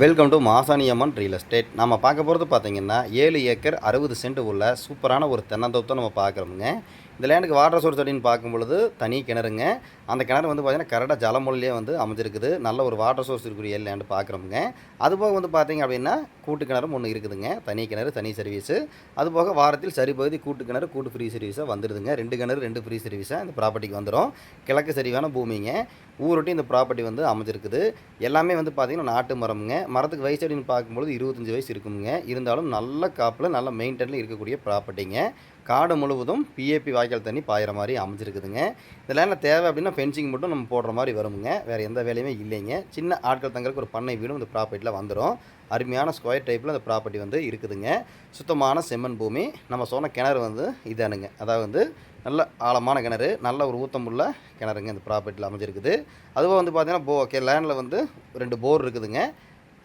Welcome to Masaniamman real estate நம்ம பார்க்க போகிறது பார்த்தீங்கன்னா ஏழு ஏக்கர் அறுபது சென்ட் உள்ள சூப்பரான ஒரு தென்னந்தோப்பு நம்ம பார்க்குறோமுங்க. இந்த லேண்டுக்கு வாட்டர் சோர்ஸ் அப்படின்னு பார்க்கும் பொழுது தனி கிணறுங்க. அந்த கிணறு வந்து பார்த்தீங்கன்னா கரெக்டாக ஜலமொழிலே வந்து அமைஞ்சிருக்குது. நல்ல ஒரு வாட்டர் சோர்ஸ் இருக்கக்கூடிய லேண்டு பார்க்குறோமுங்க. அதுபோக வந்து பார்த்தீங்க அப்படின்னா கூட்டு கிணறும் ஒன்று இருக்குதுங்க. தனி கிணறு தனி சர்வீஸு அதுபோக வாரத்தில் சரி பகுதி கூட்டு கிணறு கூட்டு ஃப்ரீ சர்வீஸாக வந்துடுதுங்க ரெண்டு கிணறு ரெண்டு ஃப்ரீ சர்வீஸாக இந்த ப்ராப்பர்ட்டிக்கு வந்துடும் கிழக்கு சரிவான பூமிங்க. ஊரொட்டி இந்த ப்ராப்பர்ட்டி வந்து அமைஞ்சிருக்குது. எல்லாமே வந்து பார்த்தீங்கன்னா நாட்டு மரம்ங்க. மரத்துக்கு வயசு அப்படின்னு பார்க்கும்பொழுது இருபத்தஞ்சி வயசு இருக்குங்க இருந்தாலும் நல்ல காப்பில் நல்ல மெயின்டெனில் இருக்கக்கூடிய ப்ராப்பர்ட்டிங்க காடு முழுவதும் பிஏபி வாய்க்கால் தண்ணி பாயிற மாதிரி அமைஞ்சிருக்குதுங்க. இந்த என்ன தேவை அப்படின்னா ஃபென்சிங் மட்டும் நம்ம போடுற மாதிரி வருமுங்க. வேறு எந்த வேலையுமே இல்லைங்க. சின்ன ஆட்கள் தங்களுக்கு ஒரு பண்ணை வீடும் இந்த ப்ராப்பர்ட்டியில் வந்துடும் அருமையான ஸ்கொயர் டைப்பில் அந்த ப்ராப்பர்ட்டி வந்து இருக்குதுங்க. சுத்தமான செம்மண் பூமி. நம்ம சொன்ன கிணறு வந்து இதானுங்க. அதாவது வந்து நல்ல ஆழமான கிணறு நல்ல ஒரு ஊத்தமுள்ள கிணறுங்க இந்த ப்ராப்பர்ட்டியில் அமைஞ்சிருக்குது. அதுவும் வந்து பார்த்தீங்கன்னா போ கே லேண்டில் வந்து ரெண்டு போர் இருக்குதுங்க.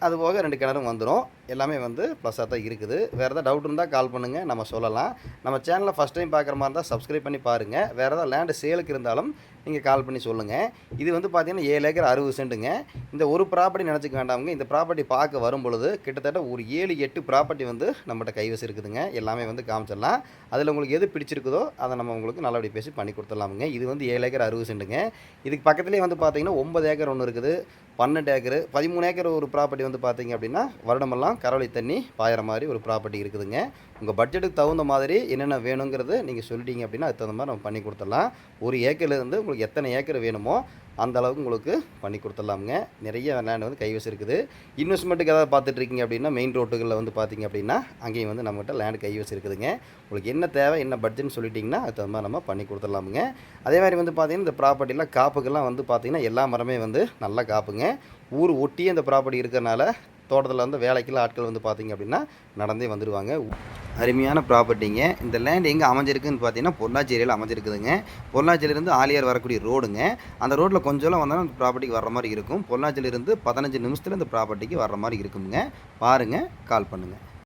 அது போக ரெண்டு கிணறும் வந்துடும் எல்லாமே வந்து ப்ளஸ்ஸாக தான் இருக்குது. வேறு ஏதாவது டவுட் இருந்தால் கால் பண்ணுங்கள் நம்ம சொல்லலாம். நம்ம சேனலை ஃபஸ்ட் டைம் பார்க்குற மாதிரி இருந்தால் சப்ஸ்கிரைப் பண்ணி பாருங்கள் வேறு ஏதாவது லேண்டு சேலுக்கு இருந்தாலும் நீங்கள் கால் பண்ணி சொல்லுங்கள் இது வந்து பார்த்தீங்கன்னா ஏழு ஏக்கர் அறுபது சென்ட்டுங்க. இந்த ஒரு ப்ராப்பர்ட்டி நினச்சிக்க வேண்டாமுங்க. இந்த ப்ராப்பர்ட்டி பார்க்க வரும் பொழுது கிட்டத்தட்ட ஒரு ஏழு எட்டு ப்ராப்பர்ட்டி வந்து நம்மகிட்ட கைவசம் இருக்குதுங்க. எல்லாமே வந்து காமிச்சிடலாம். அதில் உங்களுக்கு எது பிடிச்சிருக்குதோ அதை நம்ம உங்களுக்கு நல்லபடி பேசி பண்ணி கொடுத்துடலாமுங்க. இது வந்து ஏழு ஏக்கர் அறுபது சென்ட்டுங்க. இதுக்கு பக்கத்துலேயே வந்து பார்த்தீங்கன்னா ஒம்பது ஏக்கர் ஒன்று இருக்குது. பன்னெண்டு ஏக்கர். பதிமூணு ஏக்கர் ஒரு ப்ராப்பர்ட்டி வந்து பார்த்தீங்க அப்படின்னா வருடமெல்லாம் கரவழி தண்ணி பாயிற மாதிரி ஒரு ப்ராப்பர்ட்டி இருக்குதுங்க. உங்கள் பட்ஜெட்டுக்கு தகுந்த மாதிரி என்னென்ன வேணுங்கிறது நீங்கள் சொல்லிட்டீங்க அப்படின்னா அதுக்கு தகுந்த மாதிரி நம்ம பண்ணி கொடுத்துடலாம். ஒரு ஏக்கர்லேருந்து உங்களுக்கு எத்தனை ஏக்கர் வேணுமோ அந்த அளவுக்கு உங்களுக்கு பண்ணி கொடுத்துடலாமுங்க. நிறைய லேண்ட் வந்து கைவசம் இருக்குது. இன்வெஸ்ட்மெண்ட்டுக்கு ஏதாவது பார்த்துட்ருக்கீங்க அப்படின்னா மெயின் ரோட்டுகளில் வந்து பார்த்தீங்க அப்படின்னா அங்கேயும் வந்து நம்மகிட்ட லேண்ட் கைவசம் இருக்குதுங்க. உங்களுக்கு என்ன தேவை என்ன பட்ஜெட்னு சொல்லிட்டிங்கன்னா அதுக்கு தகுந்த மாதிரி நம்ம பண்ணி கொடுத்துடலாமுங்க. அதே மாதிரி வந்து பார்த்தீங்கன்னா இந்த ப்ராப்பர்ட்டிலாம் காப்புக்கெல்லாம் வந்து பார்த்திங்கன்னா எல்லா மரமே வந்து நல்லா காப்புங்க. ஊர் ஒட்டியே இந்த ப்ராப்பர்ட்டி இருக்கிறனால தோட்டத்தில் வந்து வேலைக்கெல்லாம் ஆட்கள் வந்து பார்த்தீங்க அப்படின்னா நடந்தே வந்துடுவாங்க அருமையான ப்ராப்பர்ட்டிங்க இந்த லேண்ட் எங்கே அமைஞ்சிருக்குன்னு பார்த்தீங்கன்னா பொள்ளாச்சேரியில் அமைஞ்சிருக்குதுங்க. பொள்ளாச்சியிலேருந்து ஆலியார் வரக்கூடிய ரோடுங்க. அந்த ரோட்டில் கொஞ்சம் வந்தாலும் அந்த ப்ராப்பர்ட்டிக்கு வர்ற மாதிரி இருக்கும். பொள்ளாச்சியிலேருந்து பதினஞ்சு நிமிஷத்தில் இந்த ப்ராப்பர்ட்டிக்கு வர்ற மாதிரி இருக்குங்க. பாருங்கள் கால் பண்ணுங்கள்